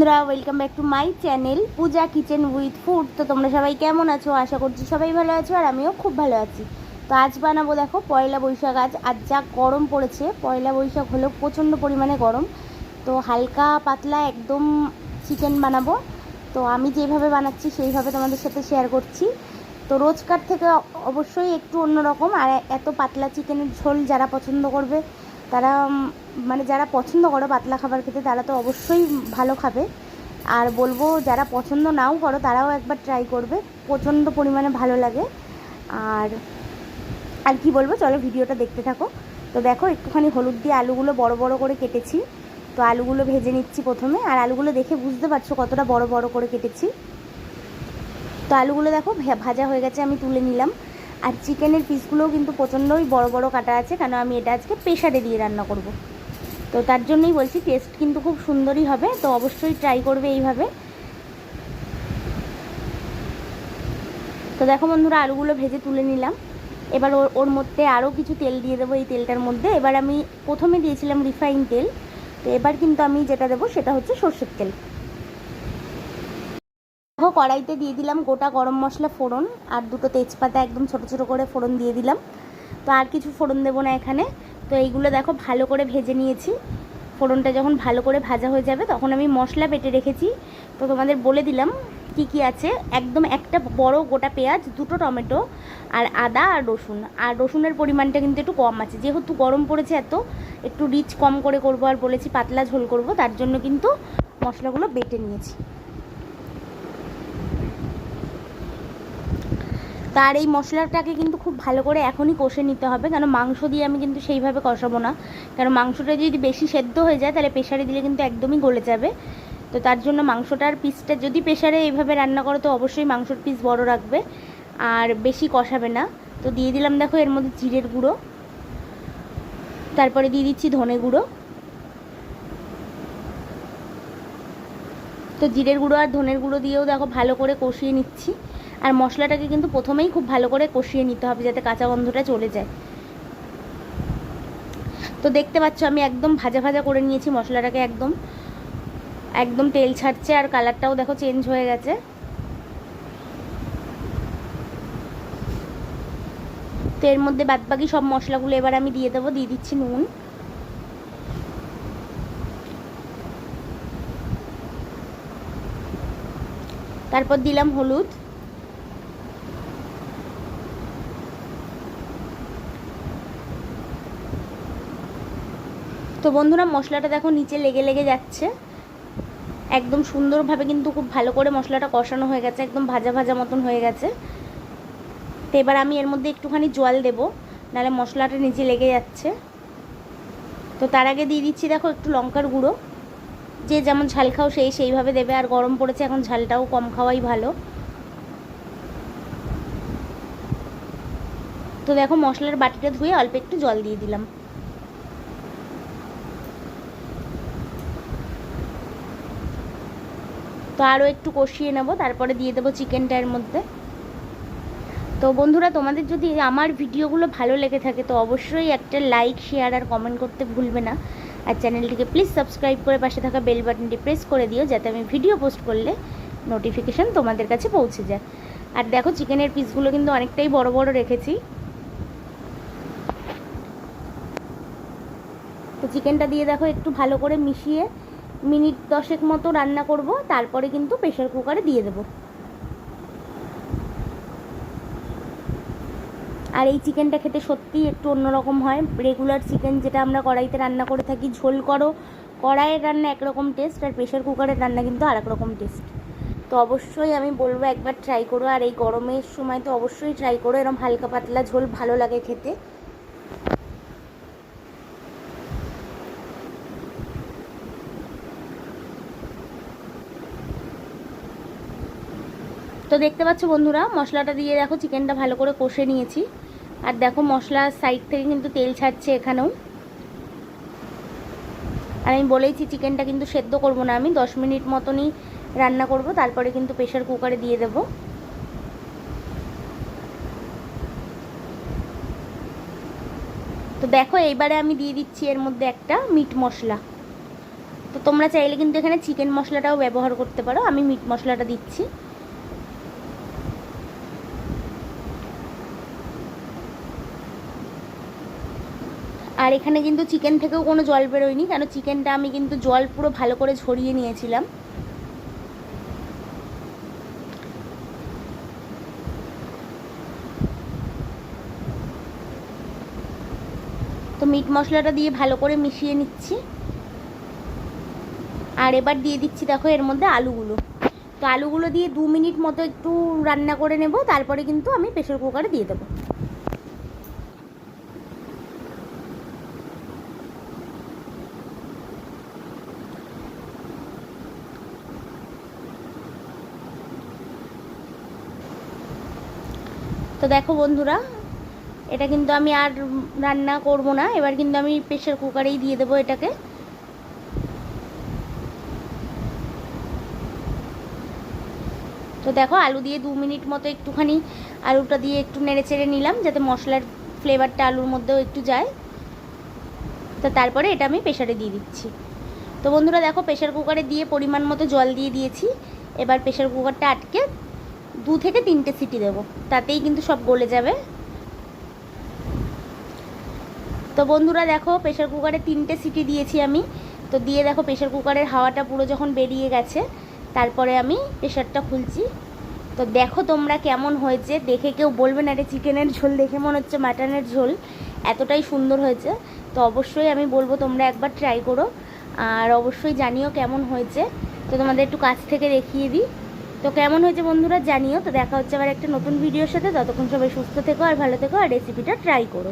বন্ধুরা welcome back to my channel Puja kitchen with food তো তোমরা সবাই কেমন আছো? আশা করছি সবাই ভালো আছো আর আমিও খুব ভালো আছি। তো আজ বানাবো দেখো পয়লা বৈশাখ আজ। আজ যা গরম পড়েছে, পয়লা বৈশাখ হলেও প্রচণ্ড পরিমাণে গরম। তো হালকা পাতলা একদম চিকেন বানাবো। তো আমি যেভাবে বানাচ্ছি সেইভাবে তোমাদের সাথে শেয়ার করছি। তো রোজকার থেকে অবশ্যই একটু অন্যরকম। আর এত পাতলা চিকেনের ঝোল যারা পছন্দ করবে তারা মানে যারা পছন্দ করো পাতলা খাবার খেতে, তারা তো অবশ্যই ভালো খাবে। আর বলব, যারা পছন্দ নাও করো, তারাও একবার ট্রাই করবে। প্রচণ্ড পরিমাণে ভালো লাগে। আর আর কি বলব, চলো ভিডিওটা দেখতে থাকো। তো দেখো, একটুখানি হলুদ দিয়ে আলুগুলো বড় বড় করে কেটেছি। তো আলুগুলো ভেজে নিচ্ছি প্রথমে। আর আলুগুলো দেখে বুঝতে পারছ কতটা বড় বড় করে কেটেছি। তো আলুগুলো দেখো ভাজা হয়ে গেছে, আমি তুলে নিলাম। আর চিকেনের পিসগুলোও কিন্তু প্রচণ্ডই বড় বড় কাটা আছে, কেন আমি এটা আজকে প্রেশারে দিয়ে রান্না করব। তো তার জন্যই বলছি টেস্ট কিন্তু খুব সুন্দরই হবে, তো অবশ্যই ট্রাই করবে এইভাবে। তো দেখো বন্ধুরা, আলুগুলো ভেজে তুলে নিলাম। এবার ওর ওর মধ্যে আরও কিছু তেল দিয়ে দেবো এই তেলটার মধ্যে। এবার আমি প্রথমে দিয়েছিলাম রিফাইন তেল। তো এবার কিন্তু আমি যেটা দেবো সেটা হচ্ছে সর্ষের তেল। কড়াইতে দিয়ে দিলাম গোটা গরম মশলা ফোড়ন আর দুটো তেজপাতা একদম ছোট ছোট করে ফোড়ন দিয়ে দিলাম। তো আর কিছু ফোড়ন দেবো না এখানে। তো এইগুলো দেখো ভালো করে ভেজে নিয়েছি। ফোড়নটা যখন ভালো করে ভাজা হয়ে যাবে তখন আমি মশলা বেটে রেখেছি। তো তোমাদের বলে দিলাম কি কি আছে। একদম একটা বড় গোটা পেঁয়াজ, দুটো টমেটো আর আদা আর রসুন। আর রসুনের পরিমাণটা কিন্তু একটু কম আছে। যেহেতু গরম পড়েছে এত, একটু রিচ কম করে করব আর বলেছি পাতলা ঝোল করব, তার জন্য কিন্তু মশলাগুলো বেটে নিয়েছি। তার এই মশলাটাকে কিন্তু খুব ভালো করে এখনই কষে নিতে হবে, কেন মাংস দিয়ে আমি কিন্তু সেইভাবে কষাবো না। কারণ মাংসটা যদি বেশি সেদ্ধ হয়ে যায়, তাহলে প্রেশারে দিলে কিন্তু একদমই গলে যাবে। তো তার জন্য মাংসটার পিসটা যদি প্রেশারে এইভাবে রান্না করো, তো অবশ্যই মাংসর পিস বড় রাখবে, আর বেশি কষাবে না। তো দিয়ে দিলাম দেখো এর মধ্যে জিরের গুঁড়ো। তারপরে দিয়ে দিচ্ছি ধনে গুঁড়ো। তো জিরের গুঁড়ো আর ধনের গুঁড়ো দিয়েও দেখো ভালো করে কষিয়ে নিচ্ছি। আর মশলাটাকে কিন্তু প্রথমেই খুব ভালো করে কষিয়ে নিতে হবে যাতে কাঁচা গন্ধটা চলে যায়। তো দেখতে পাচ্ছ আমি একদম ভাজা ভাজা করে নিয়েছি মশলাটাকে একদম। একদম তেল ছাড়ছে আর কালারটাও দেখো চেঞ্জ হয়ে গেছে। তো এর মধ্যে বাদবাকি সব মশলাগুলো এবার আমি দিয়ে দেবো, দিয়ে দিচ্ছি নুন। তারপর দিলাম হলুদ। তো বন্ধুরা, মশলাটা দেখো নিচে লেগে লেগে যাচ্ছে। একদম সুন্দরভাবে কিন্তু খুব ভালো করে মশলাটা কষানো হয়ে গেছে, একদম ভাজা ভাজা মতন হয়ে গেছে। তো এবার আমি এর মধ্যে একটুখানি জল দেবো, নাহলে মশলাটা নিচে লেগে যাচ্ছে। তো তার আগে দিয়ে দিচ্ছি দেখো একটু লঙ্কার গুঁড়ো। যে যেমন ঝাল খাও সেই সেইভাবে দেবে, আর গরম পড়েছে এখন ঝালটাও কম খাওয়াই ভালো। তো দেখো মশলার বাটিটা ধুয়ে অল্প একটু জল দিয়ে দিলাম। তো আরও একটু কষিয়ে নেব, তারপরে দিয়ে দেবো চিকেনটা এর মধ্যে। তো বন্ধুরা, তোমাদের যদি আমার ভিডিওগুলো ভালো লেগে থাকে, তো অবশ্যই একটা লাইক শেয়ার আর কমেন্ট করতে ভুলবে না। আর চ্যানেলটিকে প্লিজ সাবস্ক্রাইব করে পাশে থাকা বেল বাটনটি প্রেস করে দিও, যাতে আমি ভিডিও পোস্ট করলে নোটিফিকেশান তোমাদের কাছে পৌঁছে যায়। আর দেখো চিকেনের পিসগুলো কিন্তু অনেকটাই বড় বড় রেখেছি। তো চিকেনটা দিয়ে দেখো, একটু ভালো করে মিশিয়ে মিনিট দশেক মতো রান্না করব, তারপরে কিন্তু প্রেশার কুকারে দিয়ে দেবো। আর এই চিকেনটা খেতে সত্যিই একটু অন্যরকম হয়। রেগুলার চিকেন যেটা আমরা কড়াইতে রান্না করে থাকি, ঝোল করো, কড়াইয়ের রান্না একরকম টেস্ট আর প্রেশার কুকারের রান্না কিন্তু আরেক রকম টেস্ট তো অবশ্যই আমি বলব একবার ট্রাই করো, আর এই গরমের সময় তো অবশ্যই ট্রাই করো এরকম হালকা পাতলা ঝোল ভালো লাগে খেতে। তো দেখতে পাচ্ছ বন্ধুরা, মশলাটা দিয়ে দেখো চিকেনটা ভালো করে কষে নিয়েছি। আর দেখো মশলার সাইড থেকে কিন্তু তেল ছাড়ছে এখানেও। আর আমি বলেইছি চিকেনটা কিন্তু সেদ্ধ করব না আমি, দশ মিনিট মতনই রান্না করব, তারপরে কিন্তু প্রেশার কুকারে দিয়ে দেব। তো দেখো এইবারে আমি দিয়ে দিচ্ছি এর মধ্যে একটা মিট মশলা। তো তোমরা চাইলে কিন্তু এখানে চিকেন মশলাটাও ব্যবহার করতে পারো, আমি মিট মশলাটা দিচ্ছি। আর এখানে কিন্তু চিকেন থেকেও কোনো জল বেরোয়নি, কেন চিকেনটা আমি কিন্তু জল পুরো ভালো করে ঝরিয়ে নিয়েছিলাম। তো মিট মশলাটা দিয়ে ভালো করে মিশিয়ে নিচ্ছি। আর এবার দিয়ে দিচ্ছি দেখো এর মধ্যে আলুগুলো। তো আলুগুলো দিয়ে দু মিনিট মতো একটু রান্না করে নেব, তারপরে কিন্তু আমি প্রেশার কুকারে দিয়ে দেবো। তো দেখো বন্ধুরা, এটা কিন্তু আমি আর রান্না করব না, এবার কিন্তু আমি প্রেশার কুকারেই দিয়ে দেবো এটাকে। তো দেখো, আলু দিয়ে দু মিনিট মতো একটুখানি আলুটা দিয়ে একটু নেড়ে চেড়ে নিলাম, যাতে মশলার ফ্লেভারটা আলুর মধ্যেও একটু যায়। তো তারপরে এটা আমি প্রেশারে দিয়ে দিচ্ছি। তো বন্ধুরা, দেখো প্রেশার কুকারে দিয়ে পরিমাণ মতো জল দিয়ে দিয়েছি। এবার প্রেশার কুকারটা আটকে দু থেকে তিনটে সিটি দেবো। তাতেই কিন্তু সব গলে যাবে। তো বন্ধুরা দেখো প্রেশার কুকারে তিনটে সিটি দিয়েছি আমি। তো দিয়ে দেখো প্রেশার কুকারের হাওয়াটা পুরো যখন বেরিয়ে গেছে, তারপরে আমি প্রেশারটা খুলছি। তো দেখো তোমরা কেমন হয়েছে। দেখে কেউ বলবে না এটা চিকেনের ঝোল দেখে মনে হচ্ছে মাটনের ঝোল। এতটাই সুন্দর হয়েছে। তো অবশ্যই আমি বলব, তোমরা একবার ট্রাই করো। আর অবশ্যই জানিও কেমন হয়েছে। তো তোমাদের একটু কাছ থেকে দেখিয়ে দিই। তো কেমন হয়েছে বন্ধুরা জানিও। তো দেখা হচ্ছে আবার একটা নতুন ভিডিওর সাথে। ততক্ষণ সবাই সুস্থ থেকো আর ভালো থেকো আর রেসিপিটা ট্রাই করো।